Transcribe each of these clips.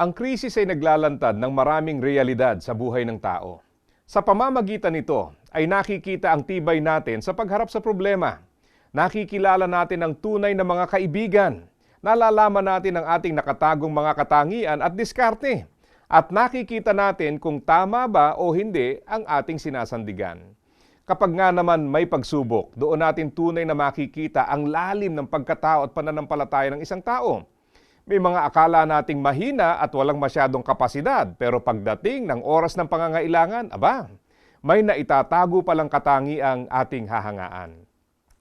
Ang krisis ay naglalantad ng maraming realidad sa buhay ng tao. Sa pamamagitan nito ay nakikita ang tibay natin sa pagharap sa problema. Nakikilala natin ang tunay na mga kaibigan. Nalalaman natin ang ating nakatagong mga katangian at diskarte. At nakikita natin kung tama ba o hindi ang ating sinasandigan. Kapag nga naman may pagsubok, doon natin tunay na makikita ang lalim ng pagkatao at pananampalataya ng isang tao. May mga akala nating mahina at walang masyadong kapasidad, pero pagdating ng oras ng pangangailangan, aba, may naitatago palang katangi ang ating hahangaan.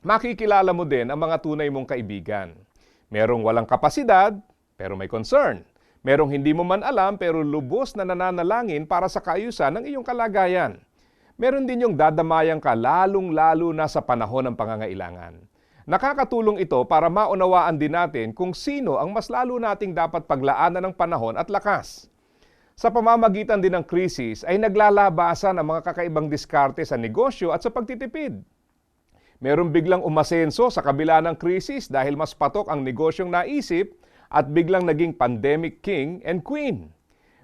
Makikilala mo din ang mga tunay mong kaibigan. Merong walang kapasidad, pero may concern. Merong hindi mo man alam, pero lubos na nananalangin para sa kaayusan ng iyong kalagayan. Meron din yung dadamayang ka lalong-lalo na sa panahon ng pangangailangan. Nakakatulong ito para maunawaan din natin kung sino ang mas lalo nating dapat paglaanan ng panahon at lakas. Sa pamamagitan din ng krisis ay naglalabasan ang mga kakaibang diskarte sa negosyo at sa pagtitipid. Meron biglang umasenso sa kabila ng krisis dahil mas patok ang negosyong naisip at biglang naging pandemic king and queen.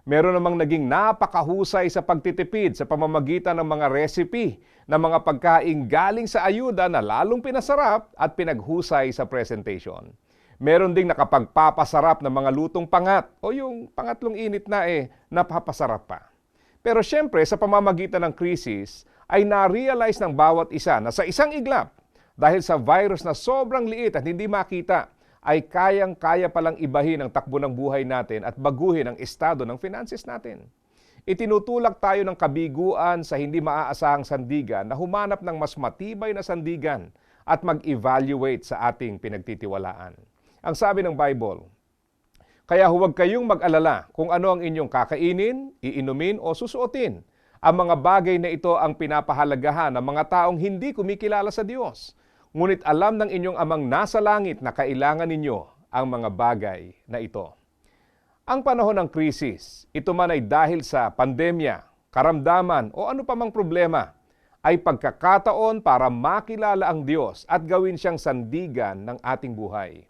Meron namang naging napakahusay sa pagtitipid sa pamamagitan ng mga recipe ng mga pagkain galing sa ayuda na lalong pinasarap at pinaghusay sa presentation. Meron ding nakapagpapasarap ng mga lutong pangat o yung pangatlong init na eh, napapasarap pa. Pero syempre sa pamamagitan ng krisis ay na-realize ng bawat isa na sa isang iglap dahil sa virus na sobrang liit at hindi makita ay kayang-kaya palang ibahin ang takbo ng buhay natin at baguhin ang estado ng finances natin. Itinutulak tayo ng kabiguan sa hindi maaasahang sandigan na humanap ng mas matibay na sandigan at mag-evaluate sa ating pinagtitiwalaan. Ang sabi ng Bible, kaya huwag kayong mag-alala kung ano ang inyong kakainin, iinumin o susuotin. Ang mga bagay na ito ang pinapahalagahan ng mga taong hindi kumikilala sa Diyos. Ngunit alam ng inyong amang nasa langit na kailangan ninyo ang mga bagay na ito. Ang panahon ng krisis, ito man ay dahil sa pandemya, karamdaman o ano pa mang problema, ay pagkakataon para makilala ang Diyos at gawin siyang sandigan ng ating buhay.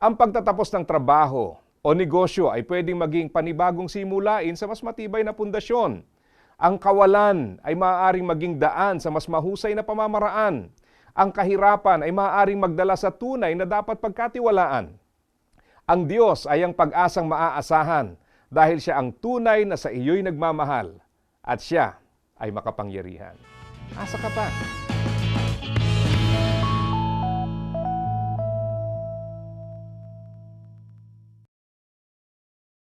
Ang pagtatapos ng trabaho o negosyo ay pwedeng maging panibagong simulain sa mas matibay na pundasyon. Ang kawalan ay maaaring maging daan sa mas mahusay na pamamaraan. Ang kahirapan ay maaaring magdala sa tunay na dapat pagkatiwalaan. Ang Diyos ay ang pag-asang maaasahan dahil siya ang tunay na sa iyo'y nagmamahal at siya ay makapangyarihan. Asa ka pa?